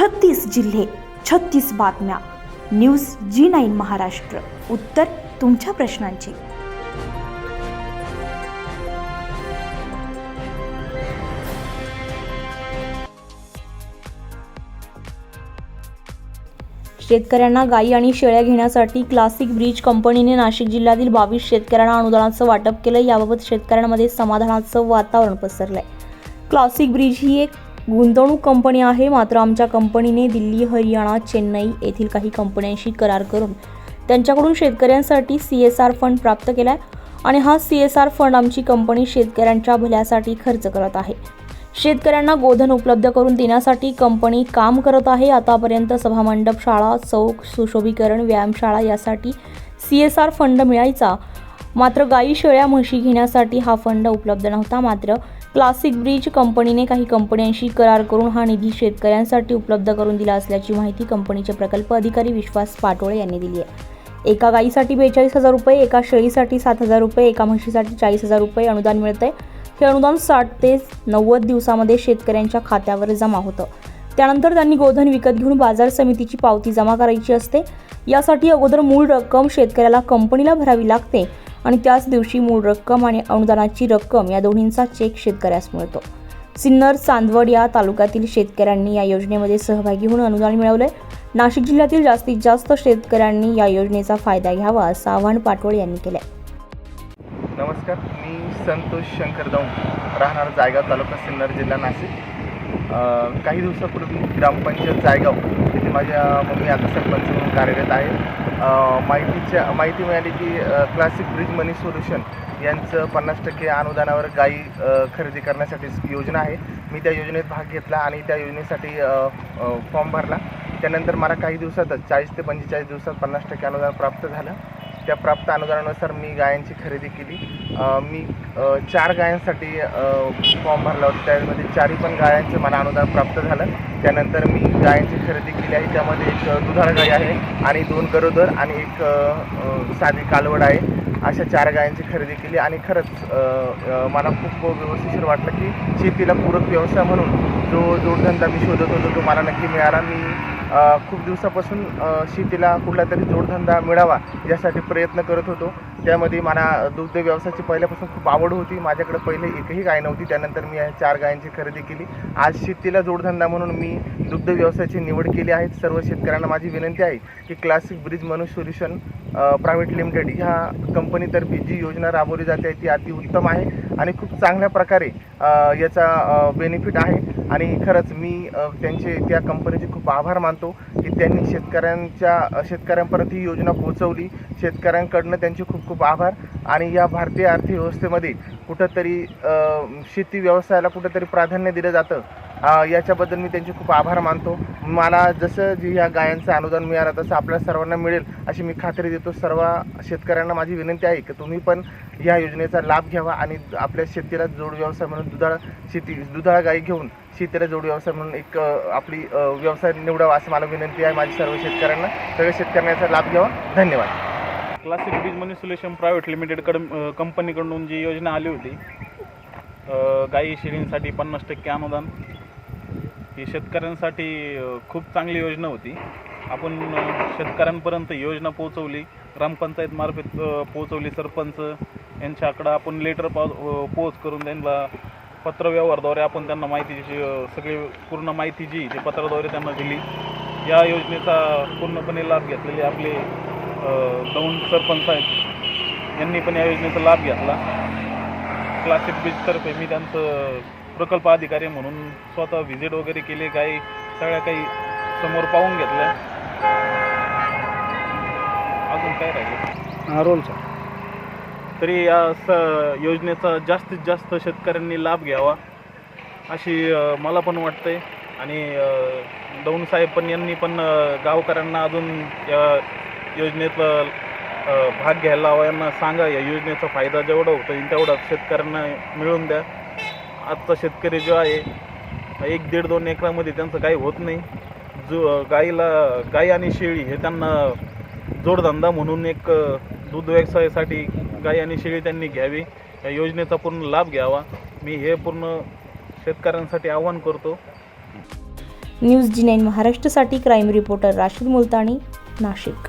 छत्तीस जिल्हे छत्तीस बातम्या. News G nine Maharashtra. उत्तर तुमच्या प्रश्नांची. शेतकऱ्यांना गायी आणि शेळ्या घेण्यासाठी क्लासिक ब्रिज कंपनीने नाशिक जिल्ह्यातील बावीस शेतकऱ्यांना अनुदानाचं वाटप केलं. याबाबत शेतकऱ्यांमध्ये समाधानाचं वातावरण पसरलंय. क्लासिक ब्रिज ही एक गुंतवणूक कंपनी आहे. मात्र आमच्या कंपनीने दिल्ली हरियाणा चेन्नई येथील काही कंपन्यांशी करार करून त्यांच्याकडून शेतकऱ्यांसाठी सी एस आर फंड प्राप्त केला आहे आणि हा सी एस आर फंड आमची कंपनी शेतकऱ्यांच्या भल्यासाठी खर्च करत आहे. शेतकऱ्यांना गोधन उपलब्ध करून देण्यासाठी कंपनी काम करत आहे. आतापर्यंत सभामंडप शाळा चौक सुशोभीकरण व्यायामशाळा यासाठी सी एस आर फंड मिळायचा. मात्र गायी शेळ्या म्हशी घेण्यासाठी हा फंड उपलब्ध नव्हता. मात्र क्लासिक ब्रिज कंपनीने काही कंपन्यांशी करार करून हा निधी शेतकऱ्यांसाठी उपलब्ध करून दिला असल्याची माहिती कंपनीचे प्रकल्प अधिकारी विश्वास पाटोळे यांनी दिली आहे. एका गाईसाठी बेचाळीस हजार रुपये एका शेळीसाठी सात हजार रुपये एका म्हशीसाठी चाळीस हजार रुपये अनुदान मिळतंय. हे अनुदान साठ ते नव्वद दिवसामध्ये शेतकऱ्यांच्या खात्यावर जमा होतं. त्यानंतर त्यांनी गोधन विकत घेऊन बाजार समितीची पावती जमा करायची असते. यासाठी अगोदर मूळ रक्कम शेतकऱ्याला कंपनीला भरावी लागते. आणि त्याच दिवशी मूळ रक्कम आणि अनुदानाची रक्कम या दोन्हींचा चेक शेतकऱ्यास मिळतो. सिन्नर चांदवड या तालुक्यातील शेतकऱ्यांनी या योजनेमध्ये सहभागी होऊन अनुदान मिळवलंय. नाशिक जिल्ह्यातील जास्तीत जास्त शेतकऱ्यांनी या योजनेचा फायदा घ्यावा असं आवाहन पाटोळे यांनी केलंय. नमस्कार मी संतोष शंकर दौंड राहणार जायगाव तालुका सिन्नर जिल्हा नाशिक. काही दिवसापूर्वी ग्रामपंचायत जायगाव तिथे माझ्या मम्मी आता सरपंच म्हणून कार्यरत आहे. माहितीच्या माहिती मिळाली की क्लासिक ब्रिज मनी सोल्युशन यांचं पन्नास टक्के अनुदानावर गायी खरेदी करण्यासाठी योजना आहे. मी त्या योजनेत भाग घेतला आणि त्या योजनेसाठी फॉर्म भरला. त्यानंतर मला काही दिवसातच चाळीस ते पंचेचाळीस दिवसात पन्नास टक्के अनुदान प्राप्त झालं. त्या प्राप्त अनुदानानुसार मी गायांची खरेदी केली. मी चार गायांसाठी फॉर्म भरला होता. त्यामध्ये चारही पण गायांचं मला अनुदान प्राप्त झालं. त्यानंतर मी गायांची खरेदी केली आहे. त्यामध्ये एक दुधाळ गाय आहे आणि दोन गरोदर आणि एक साधी कालवड आहे. अशा चार गायांची खरेदी केली आणि खरंच मला खूप व्यवस्थिशीर वाटलं की शेतीला पूरक व्यवसाय म्हणून जो जोडधंदा मी शोधत होतो तो मला नक्की मिळाला. मी खूप दिवसापासून शेतीला कुठला तरी जोडधंदा मिळावा यासाठी प्रयत्न करत होतो. त्यामध्ये मला दुग्ध व्यवसायाची पहिल्यापासून खूप आवड होती. माझ्याकडे पहिले एकही गाय नव्हती. त्यानंतर मी चार गायांची खरेदी केली. आज शेतीला जोडधंदा म्हणून मी दुग्ध व्यवसायाची निवड केली आहे. सर्व शेतकऱ्यांना माझी विनंती आहे की classic bridge Manu solution private limited ह्या कंपनीतर्फे जी योजना राबवली जाते आहे ती अतिउत्तम आहे आणि खूप चांगल्या प्रकारे याचा बेनिफिट आहे. आणि खरंच मी त्यांचे त्या कंपनीचे खूप आभार मानतो. त्यांनी शेतकऱ्यांच्या शेतकऱ्यांपर्यंत ही योजना पोहोचवली. शेतकऱ्यांकडनं त्यांचे खूप खूप आभार. आणि या भारतीय अर्थव्यवस्थेमध्ये कुठंतरी शेती व्यवसायाला कुठंतरी प्राधान्य दिलं जातं. याच्याबद्दल मी त्यांचे खूप आभार मानतो. मला जसं जी ह्या गायांचं अनुदान मिळालं तसं आपल्या सर्वांना मिळेल अशी मी खात्री देतो. सर्व शेतकऱ्यांना माझी विनंती आहे की तुम्ही पण या योजनेचा लाभ घ्यावा आणि आपल्या शेतीला जोड व्यवसाय म्हणून दुधाळ शेती दुधाळ गाई घेऊन शेतीला जोड व्यवसाय म्हणून एक आपली व्यवसाय निवडावा असं मला विनंती आहे माझ्या सर्व शेतकऱ्यांना. सगळ्या शेतकऱ्यांचा लाभ घ्यावा. धन्यवाद. क्लासिक बीज मनी सोल्युशन प्रायव्हेट लिमिटेडकडून कंपनीकडून जी योजना आली होती गाई शेळींसाठी पन्नास टक्के अनुदान. ही शेतकऱ्यांसाठी खूप चांगली योजना होती. आपण शेतकऱ्यांपर्यंत योजना पोहोचवली. ग्रामपंचायतमार्फत पोहोचवली सरपंच. यांच्याकडं आपण लेटर पा पोच करून त्यांना पत्रव्यवहारद्वारे आपण त्यांना माहितीची सगळी पूर्ण माहिती जी ती पत्राद्वारे त्यांना दिली. या योजनेचा पूर्णपणे लाभ घेतलेले आपले अ, दौंड सरपंच आहेत. यांनी पण या योजनेचा लाभ घेतला. क्लासिक बीचतर्फे मी त्यांचं प्रकल्प अधिकारी म्हणून स्वतः व्हिजिट वगैरे केले काही सगळ्या काही समोर पाहून घेतल्या. अजून काय राहिले? हा रोल सर तरी या स योजनेचा जास्तीत जास्त शेतकऱ्यांनी लाभ घ्यावा अशी मला पण वाटतंय. आणि दौंड साहेब पण यांनी पण गावकऱ्यांना अजून या योजनेत अ, भाग घ्यायला हवा यांना सांगा या योजनेचा फायदा जेवढा होता येईल तेवढा शेतकऱ्यांना मिळवून द्या. आजचा शेतकरी जो आहे एक दीड दोन एकरामध्ये त्यांचं काही होत नाही. जो गाईला गाई आणि शेळी हे त्यांना जोडधंदा म्हणून एक दूध व्यवसायासाठी गाई आणि शेळी त्यांनी घ्यावी. या योजनेचा पूर्ण लाभ घ्यावा. मी हे पूर्ण शेतकऱ्यांसाठी आवाहन करतो. न्यूज जी नाईन महाराष्ट्रासाठी क्राईम रिपोर्टर राशीद मुलतानी नाशिक.